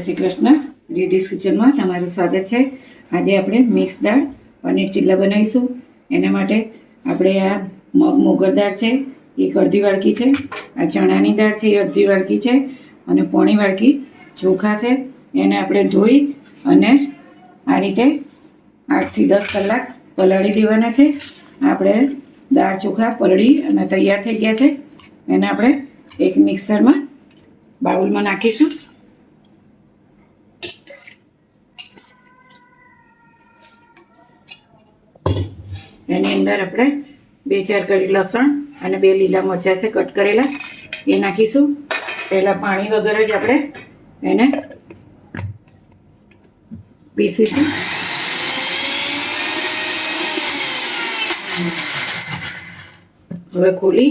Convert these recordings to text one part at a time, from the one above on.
શ્રી કૃષ્ણ રીધિસ કિચનમાં તમારું સ્વાગત છે. આજે આપણે મિક્સ દાળ, પનીર ચીલા બનાવીશું. એના માટે આપણે આ મગ મોગર દાળ છે, એક અડધી વાડકી છે, આ ચણાની દાળ છે, એ અડધી વાડકી છે, અને પોણી વાડકી ચોખા છે. એને આપણે ધોઈ અને આ રીતે આઠથી દસ કલાક પલાળી દેવાના છે. આપણે દાળ ચોખા પલળી અને તૈયાર થઈ ગયા છે. એને આપણે એક મિક્સરમાં બાઉલમાં નાખીશું. એની અંદર આપણે બે ચાર કરી લસણ અને બે લીલા મરચાં છે કટ કરેલા. એ નાખીશું. પહેલાં પાણી વગર જ આપણે એને પીસીશું. હવે ખોલી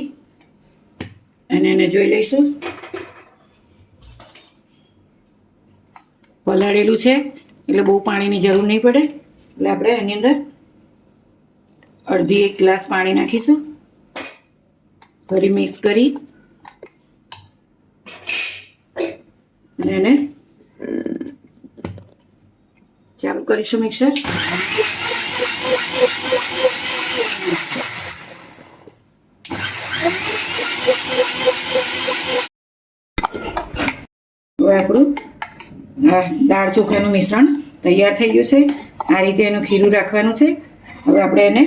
અને એને જોઈ લઈશું. પલાળેલું છે, એટલે બહુ પાણીની જરૂર નહીં પડે. એટલે આપણે એની અંદર અડધી એક ગ્લાસ પાણી નાખીશું. ફરી મિક્સ કરી. અને એને ચાલુ કરીશું મિક્સર. હવે આપણું દાળ ચોખાનું મિશ્રણ તૈયાર થઈ ગયું છે. આ રીતે એનું ખીરું રાખવાનું છે. હવે આપણે એને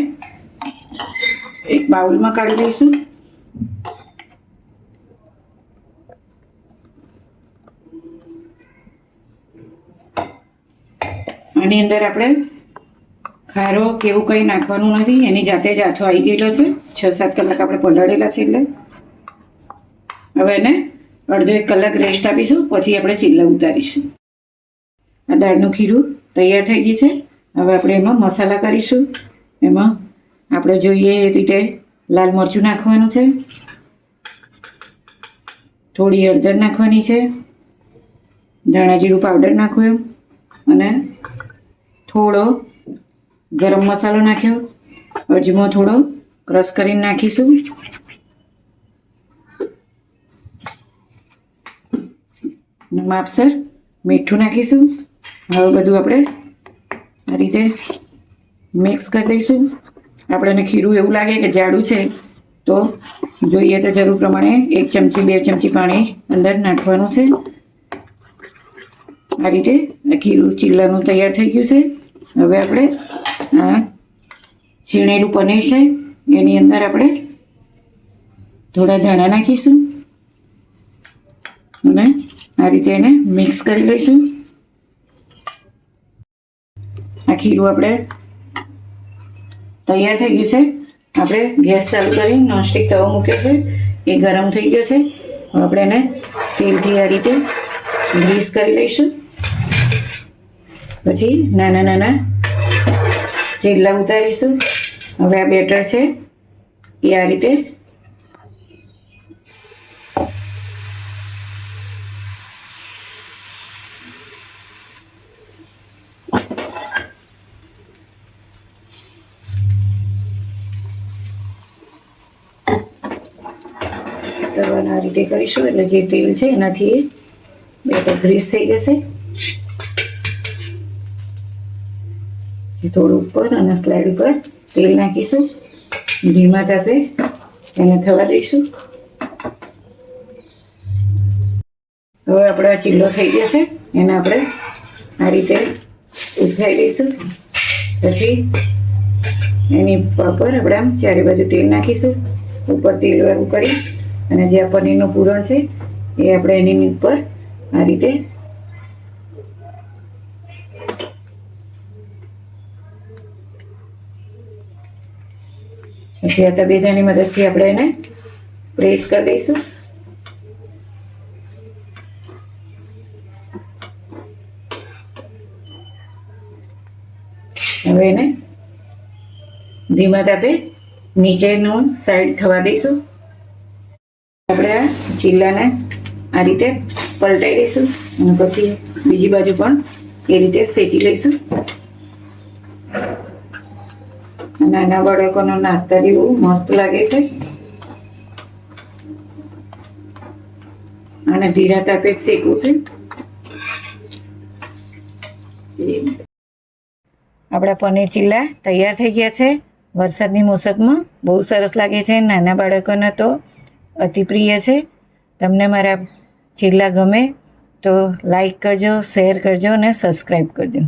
એક બાઉલમાં કાઢી લઈશું. આની અંદર આપણે ખારો કે એવું કંઈ નાખવાનું નથી, એની જાતે જ આથો આવી ગયેલો છે. છ સાત કલાક આપણે પલાળેલા છે એટલે. હવે એને અડધો એક કલાક રેસ્ટ આપીશું, પછી આપણે ચીલા ઉતારીશું. આ દાળનું ખીરું તૈયાર થઈ ગયું છે. હવે આપણે એમાં મસાલા કરીશું. એમાં આપણે જોઈએ એ રીતે લાલ મરચું નાખવાનું છે. થોડી હળદર નાખવાની છે. ધાણા જીરું પાવડર નાખ્યો અને થોડો ગરમ મસાલો નાખ્યો. અજમો થોડો ક્રશ કરીને નાખીશું. માપસર મીઠું નાખીશું. હવે બધું આપણે આ રીતે મિક્સ કરી દઈશું. આપણને ખીરું એવું લાગે કે જાડું છે, તો જોઈએ તો જરૂર પ્રમાણે એક ચમચી, બે ચમચી પાણી અંદર નાખવાનું છે. આ રીતે ખીરું ચીલાનું તૈયાર થઈ ગયું છે. હવે આપણે, આ છીણેલું પનીર છે, એની અંદર આપણે થોડા ધાણા નાખીશું અને આ રીતે એને મિક્સ કરી લઈશું. આ ખીરું આપણે તૈયાર થઈ ગયું છે. આપણે ગેસ ચાલુ કરી, નોનસ્ટિક તવો મૂક્યો છે. એ ગરમ થઈ ગયો છે. આપણે એને તેલથી આ રીતે ગ્રીસ કરી લઈશું. પછી નાના નાના ચીલા ઉતારીશું. હવે આ બેટર છે. એ આ રીતે તવાના આ રીતે કરીશું એટલે જે તેલ છે એનાથી બેટર ગ્રીસ થઈ જશે. થોડું ઉપર અને સ્લાઇડ ઉપર તેલ નાખીશું. ધીમા તાપે એને થવા દઈશું. હવે આપણે આ ચીલો થઈ જશે. એને આપણે આ રીતે ઉઠાઈ દઈશું. પછી એની પર આપણે આમ ચારે બાજુ તેલ નાખીશું. ઉપર તેલ વાળું કરી અને જે આ પનીરનું પૂરણ છે, એ આપણે એની ઉપર આ રીતે પછી આ તબેજાની મદદથી આપણે એને પ્રેસ કરી દઈશું. હવે એને ધીમા તાપે નીચેનું સાઈડ થવા દઈશું. આપણે આ ચીલાને આ રીતે પલટાઈ દઈશું અને પછી બીજી બાજુ પણ એ રીતે શેકી લઈશું. નાના બાળકોનો નાસ્તા જેવું મસ્ત લાગે છે. અને ધીરા તાપે શેકવું છે. આપણા પનીર ચીલ્લા તૈયાર થઈ ગયા છે. વરસાદની મોસમમાં બહુ સરસ લાગે છે. નાના બાળકોને તો અતિ પ્રિય છે. તમને મારા છેલ્લા ગમે તો લાઈક કરજો શેર કરજો અને સબસ્ક્રાઈબ કરજો.